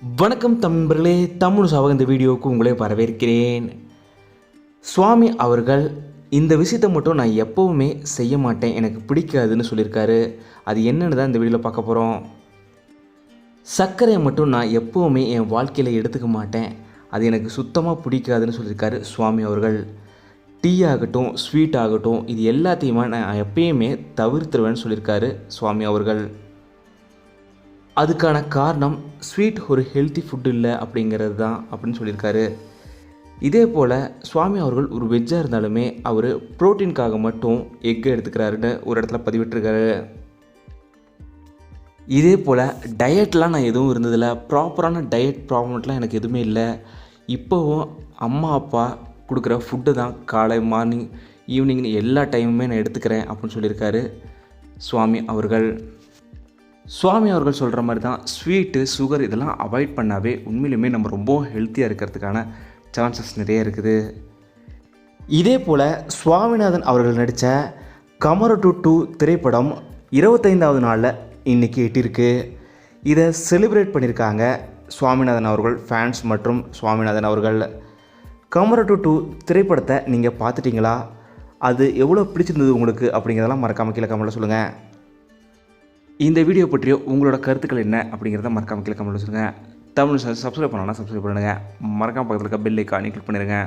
வணக்கம் தம்பர்களே தமிழ் சாவக இந்த வீடியோவுக்கு உங்களை வரவேற்கிறேன். சுவாமி அவர்கள் இந்த விஷயத்தை மட்டும் நான் எப்போவுமே செய்ய மாட்டேன் எனக்கு பிடிக்காதுன்னு சொல்லியிருக்காரு. அது என்னென்னு தான் இந்த வீடியோவில் பார்க்க போகிறோம் சர்க்கரையை மட்டும் நான் எப்போவுமே என் வாழ்க்கையில் எடுத்துக்க மாட்டேன். அது எனக்கு சுத்தமாக பிடிக்காதுன்னு சொல்லியிருக்காரு சுவாமி அவர்கள். டீ ஆகட்டும் ஸ்வீட் ஆகட்டும் இது எல்லாத்தையுமே நான் எப்பயுமே தவிர்த்துருவேன்னு சொல்லியிருக்காரு சுவாமி அவர்கள். அதுக்கான காரணம் ஸ்வீட் ஒரு ஹெல்த்தி ஃபுட் இல்லை அப்படிங்கிறது தான் அப்படின்னு சொல்லியிருக்காரு. இதே போல் சுவாமி அவர்கள் ஒரு வெஜ்ஜாக இருந்தாலுமே அவர் ப்ரோட்டீனுக்காக மட்டும் எக் எடுத்துக்கிறாருன்னு ஒரு இடத்துல பதிவிட்டிருக்காரு. இதே போல் டயட்லாம் நான் எதுவும் இருந்ததில்ல. ப்ராப்பரான டயட் ப்ராப்ளம்லாம் எனக்கு எதுவுமே இல்லை. இப்போவும் அம்மா அப்பா கொடுக்குற ஃபுட்டு தான் காலை மார்னிங் ஈவினிங்னு எல்லா டைமுமே நான் எடுத்துக்கிறேன் அப்படின்னு சொல்லியிருக்காரு சுவாமி அவர்கள். சுவாமி அவர்கள் சொல்கிற மாதிரி தான் ஸ்வீட்டு சுகர் இதெல்லாம் அவாய்ட் பண்ணாவே உண்மையிலுமே நம்ம ரொம்ப ஹெல்த்தியாக இருக்கிறதுக்கான சான்சஸ் நிறைய இருக்குது. இதே போல் சுவாமிநாதன் அவர்கள் நடித்த கமர டு டூ திரைப்படம் இருபத்தைந்தாவது நாளில் இன்றைக்கி எட்டிருக்கு இதை செலிப்ரேட் பண்ணியிருக்காங்க சுவாமிநாதன் அவர்கள் ஃபேன்ஸ் மற்றும் சுவாமிநாதன் அவர்கள். கமர டூ டூ திரைப்படத்தை நீங்கள் பார்த்துட்டிங்களா? அது எவ்வளோ பிடிச்சிருந்தது உங்களுக்கு அப்படிங்கிறதெல்லாம் மறக்காமல் கீழே கமெண்ட்டில் சொல்லுங்கள் இந்த வீடியோ பற்றிய உங்களோட கருத்துக்கள் என்ன அப்படிங்கிறத மறக்காமல் கீழே கமெண்ட் சொல்லுங்கள் தமிழ் சப்ஸ்கிரைப் பண்ணலாம் சப்ஸ்கிரைப் பண்ணுங்கள் மறக்காம பக்கத்தில் இருக்க பெல் ஐக்கானே கிளிக் பண்ணிடுங்க